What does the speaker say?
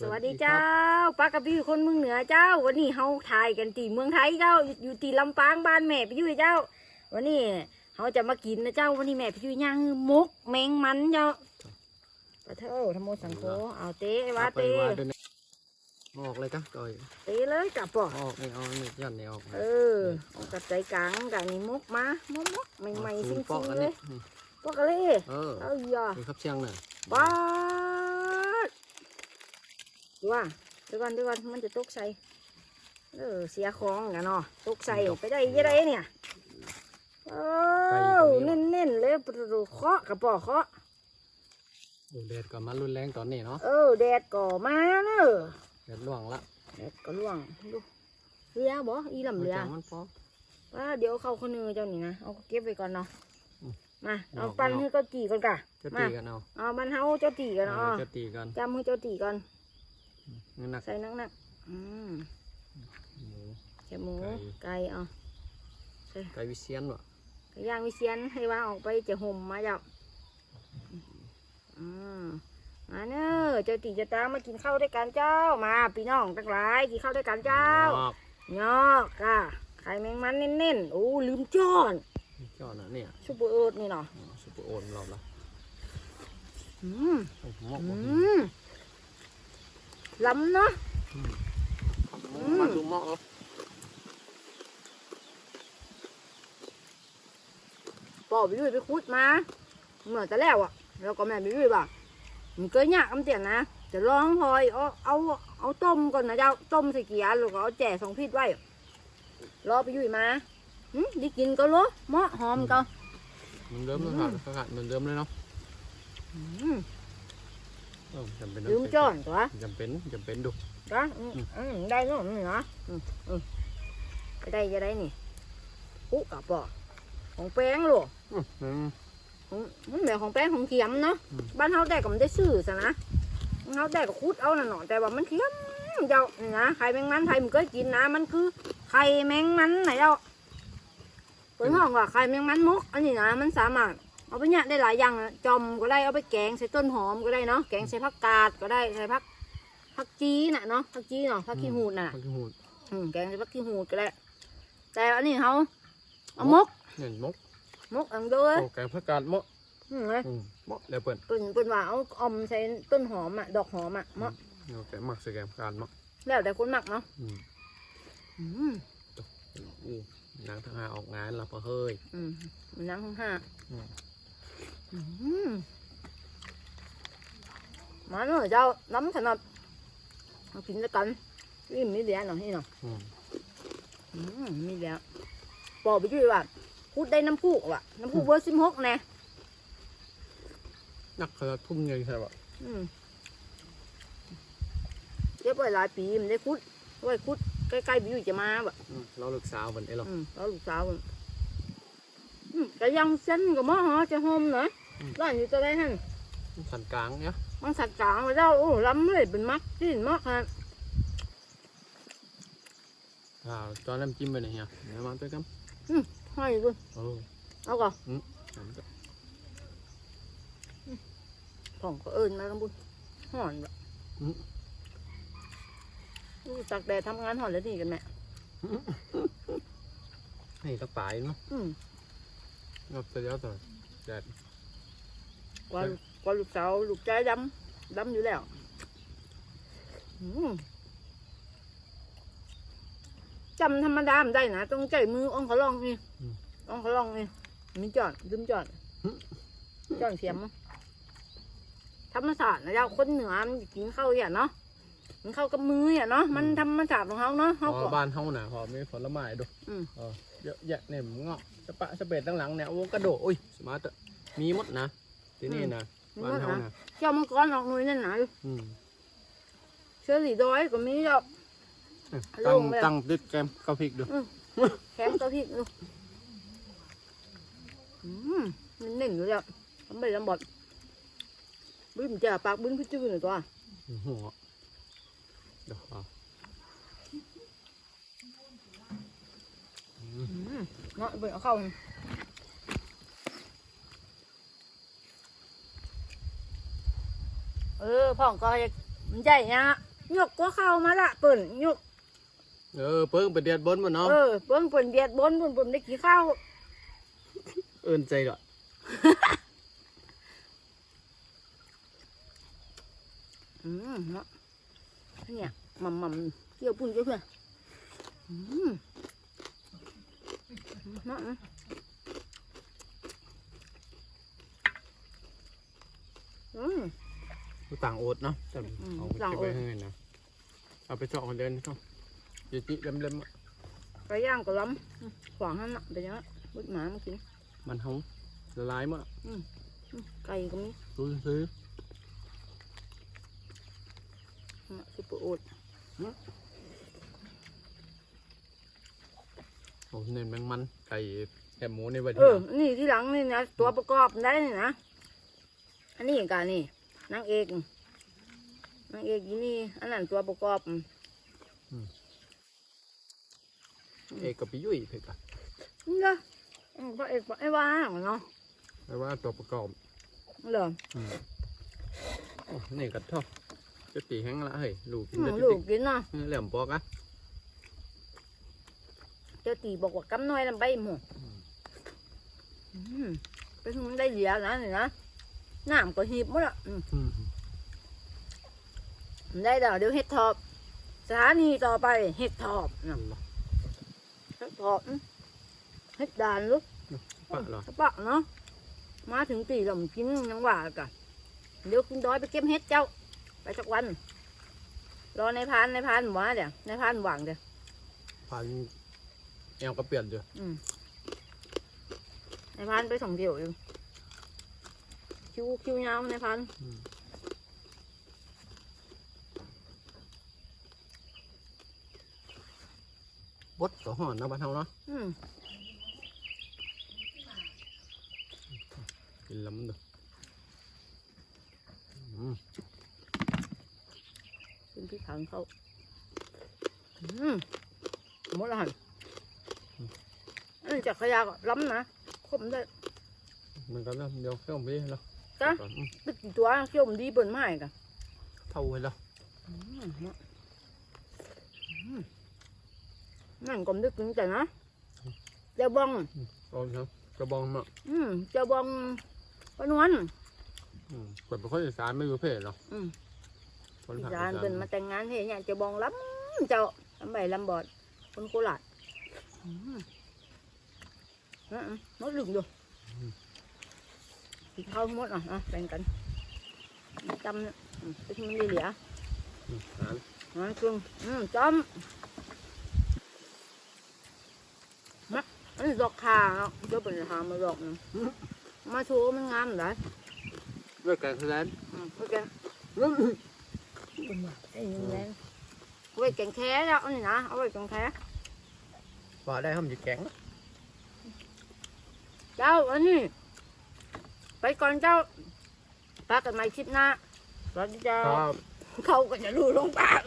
สวัสดีเจ้าปากกับพี่คนเมืองเหนือเจ้า วันนี้เฮาถ่ายกันตีเมืองไทยเจ้า อยู่ตีลำปางบ้านแม่พี่ยุ้ยเจ้า วันนี้เฮาจะมากินนะเจ้า วันนี้แม่พี่ยุ้ยย่างคือมกแมงมันเจ้าปะเท่าธรรมโมสังโฆเอาเตะว่าเอาไปเตะว่าด้วยนะออกเลยกะก่อยเตะเลยจับปอออกไม่เอาไม่ยันไม่ออกเออเอากับใจกลางกับนี่มกมามกมกใหม่ๆศูซินย์ปอกงอันๆเลนี้ยพวกกะเล่เออเอาอย่ามีครับเชียงน่ะบ้าดดู ว่าเดี๋ยวก่อนเดี๋ยวก่อนมันจะตกใส่เออเสียของกันเนาะตกใส่ไปได้ยังไงเนี่ยเออเน้นๆเลยประตูเคาะกระป๋อเคาะโอ้แดดก็มารุนแรงตอนนี้เนาะเออแดดก่อมาเนอะแดดล่วงละแดดก็ล่วงดูเรือบ่อีลำเรือจังมันปอกว่าเดี๋ยวเข้าคนนึงเจ้านี่นะเอาเก็บไว้ก่อนเนาะอืมมาเอาเอาปั้นเอาให้เจ้าตีก่อนกะจะมาตีกันเอาเอาบันเฮาเจ้าตีกันเอเนาะอจะตีกันจำให้เจ้าตีก่อน นี่หนักใส่นักๆอืมหมูแค่หมูไก่ไก่เอาไก่วิเชียนวะไก่ย่างวิเชียนให้ว่าออกไปจะห่มมาเจ้าอืมมาเนอะเจ้าตีเจะตามมากินข้าวด้วยกันเจ้า มาพี่น้องทั้งหลายกินข้าวด้วยกันเจ้าออกยอกค่ะไข่แมงมันเน้นๆโอ้ลืมจ้อนจอดนะเนี่ยซุปเปอร์เอิร์ดนี่เนาะซุปเปอร์โอนเราละอืมโอ้โหหมอกอืบ่ม ล้ำเนาะมมาดูหมอกเอาปอไปด้วยไปคุดมาเหมือนแต่แล้วอะ แล้วก็แม่ไปด้วยบ่ะมันก็ยากคำเตียนนะจะลองพลอยเอาเอาเอาต้มก่อนนะเจ้าต้มใส่เกียร์แล้วก็เอาแจ่สองพิษไว้รอไปยุ่ยมาหึได้กินก็รู้เหมาะหอมก็เหมันเดิมเลยค่ะขาดเหมือนเดิมเลยเนาะอืมเออ จำเป็นลืมจ้อนตัวจำเป็นจำเป็นดูก็อืมอืมได้เนาะนี่นะอืมอืมจะได้จะได้นี่ปุ๊กะปอของแป้งลูกอื้อหือของมันแบบของแป้งของเขียมเนาะอืมบ้านเฮาแต่ก็มันได้ซื้อซะนะเฮาแต่ก็คุดเอาน่ะเนาะแต่ว่ามันเขียมเจ้านี่นะไข่แมงมันไทยมันก็กินนะมันคือไข่แมงมันไหนเจ้าเปิดห้องว่าไข่แมงมันมุกอันนี้นะมันสามารถ เอาไปเนี่ยได้หลายอย่างนะจอมก็ได้เอาไปแกงใส่ต้นหอมก็ได้เนาะแกงใส่ผักกาดก็ได้ใส่ผักผักจีน่ะเนาะผักจีเนาะผักขี้หูดน่ะ ผักขี้หูดอืมแกงใส่ผักขี้หูดก็ได้ แต่อันนี้เขาเอามกเนี่ยมกมกอันเด้วยโอ้แกงผักกาดมกอืมเลยอืมมกแล้วเปิดเป็นเป็นว่าเอาอมใส่ต้นหอมอะดอกหอมอะมะโอเคหมักใส่แกงผักกาดมกแล้วแต่คนหมักเนาะอืมอืมอู้นางทหารออกงานเราพอเฮ้ยอืมมันนั่งข้างห้าอื มอืมมาเนอะเจ้าน้ำถนัดมากินด้วยกันนี่มีเหลือหน่อยนี่เนาะอืมอืมมีเหลือบอกไปด้วยว่าพูดได้น้ำพุว่ะน้ำพุเบอร์สิบหกแน่นักเขาจะทุ่มเงินใช่ปะอืมเรียบร้อยหลายปีมันได้คุดไว้คุดใกล้ๆบิวจะมาแบบอืมเราลูกสาวเหมือนไอ้เราอืมแล้วลูกสาวมันอืมก็ยังเส้นกับหม้อฮะจะหอมเนาะ ร้านอยู่ตัวไหนฮะสันกลางเนี่ยมันสักกลางไปแล้วโอ้ล้ำเลยเป็นมักที่มักฮะอ่าตอนน้ำจิ้มไปไหนเนี่ยเดี๋ยวมาด้วยกันให้กูโอ้เอาก่อนน้ำจะของก็เอิญมากันบุญห่อนแบบตักแดดทำงานห่อนแล้วดีกันแม่ให้ตะปายเนาะอืมงับเสร็จแล้วต่อแดดก ว่าว่าลูกสาวลูกใจดำดำอยู่แล้วอืมจำธรรมดาไม่ได้นะต้องใจมืออ่องเขาลองนี่อ่องเขาลองนี่มีจอดลืมจอดจอดเสียมธรรมศาสตร์นะเจ้าคนเหนือมันกินข้าวอย่างเนาะมันเข้ากับมืออะเนาะมันธรรมศาสตร์ของเขาเนาะพเขาอก็บ้านเฮาน่ะพอมีผลไม้ดูอืม เออเยอะแยะเนี่ยเงาะสปะสเปดตั้งหลังเนี่ยโอ้กระโดดอุ้ยสมาร์ทอะมีหมดนะ ที่นี่นะมีบ้าหมนดเฮานะนะเจ้ามังกรออกหน่วยนั่นหนาอยู่อืมเชื้อหลีดอยก็มีเจ้าตั้งลงเลยตั้งติดแกมข้าวพริกดูแข็งตัวพริกดูอืมมันเน่นอยู่แล้วทำไปลำบดบึ้มจ่าปากบึ้มขึ้นจืดหน่อยตัวหัวเดี๋ยวเอาอืมเนาะเบิ่งเอาเข้า เออพ่องก็จะมันใหญ่ยังอะยกก็เข้ามาละเปิ่นยก เออเปิ้งไปเดียดบนบ่เนาะเออเปิ่นเปิ่นเดียดบนเปิ่นเปิ่นได้กี่ข้าวเอิ้นใจดอกอืมเนาะเนี่ยมัมมัมเกี่ยวปุ่นเกี่ยวเพื่อนอืมเนาะอืม ต่างโอดเนาะแต่อืมเอาไปต่างเก็บโอไว้ดให้นะเอาไปเจาะคนเดินเขาจิจิเล็มๆอะไก่ย่างก็ล้ำขวางหันน่ะเป็นยังไงบุดหมามากินมันหงละลายหมดอะอืมไก่ก็มีดูซื้อน่ะซุปเปอร์โอดโอ้เน้นแมงมันไก่แคบหมูในวันเออนี่ที่หลังนี่นะตัวประกอบได้นี่นะอันนี้กันนี่ นางเอกนางเอกอยู่นี่อันนั้นตัวประกอบเอกกับพี่ยุ่ยเผ็ดอะนี่เหรออืมพระเอกบอกไอ้ว่าเนาะแปลว่าตัวประกอบเหรออืมโอ้นี่กัดท่อจะตีแห้งละเฮ้ยลูกกินอืมได้ลูติกกินเนาะเหลี่ยมปอกอะเจ้าตีบอกว่ากำน้อยลำใบหมูอืมเป็นมันได้เหลียนะนี่นะ น้ำก็หีบหมดละอืมอืมได้ดอกเดี๋ยวเห็ดทอบสถานีต่อไปเห็ดทอบนะเห็ดทอบอืมเห็ดด่านลูกปะเหรอปะเนาะมาถึงตีลำกินยังว่ากันเดี๋ยวคุณดอยไปเก็บเห็ดเจ้า ไปสักวัน รอในพานในพานหวาเดี๋ยวในพานหวังเดี๋ยวพันแอวก็เปลี่ยนอยู่อืมในพานไปส่งเดี่ยวอยู่ คิวคิวยาวในพานบดต่อห่อนเนาะบ้านเฮาเนาะอืมกินแล้วมันเด้ออืมเป็นพี่ขังเขาอืมหมดและหันอันนี้จากขยะก็ล้ำนะคมได้มันก็เริ่มเดี๋ยวเข้าไปแล้ว จ้ะก่อนอืมตึกกี่ตัวเขี้ยวมันดีเบิ่นไม้กันเท่าไว้แล้วอืมเนาะอืมนั่นก็มดึกถึงแต่นะเจ้าบองเอาเนาะกระบองมาอืมเจ้าบองปานวลอืมเปิดเป็นคนอีสานไม่รู้เพศหรอกอืมคนอีภาคสานอีสาเป็นนมาแต่งงานเฮ้ยเนี่ยเจ้าบองล้ำเจ้าลำใบลำบอดคนโคราชอืมอะอะมดลึงดู กินข้าวหมดอะอะแบ่งกันจำเนี่ยอืมไปที่มันดีเหลืออืมอาหารนั่นครึ่งอืมจอมมักอันนี้ดอกคาเนาะเดี๋ยวเป็นหามาดอกหนึงมาโชว์มันงามได้เลือกแกงแสดงอืมโอเคอืมเป็นแบบไอ้ยังไงเอาไว้แกงแค่แล้วอันนี้นะเอาไว้แกงแค่ว่าได้ทำจีแกงนะเจ้าอันนี้ ไปก่อนเจ้าปากันใหม่คลิปหน้าสวัสดีเจ้าครับ เขาก็จะรู้ลงปาก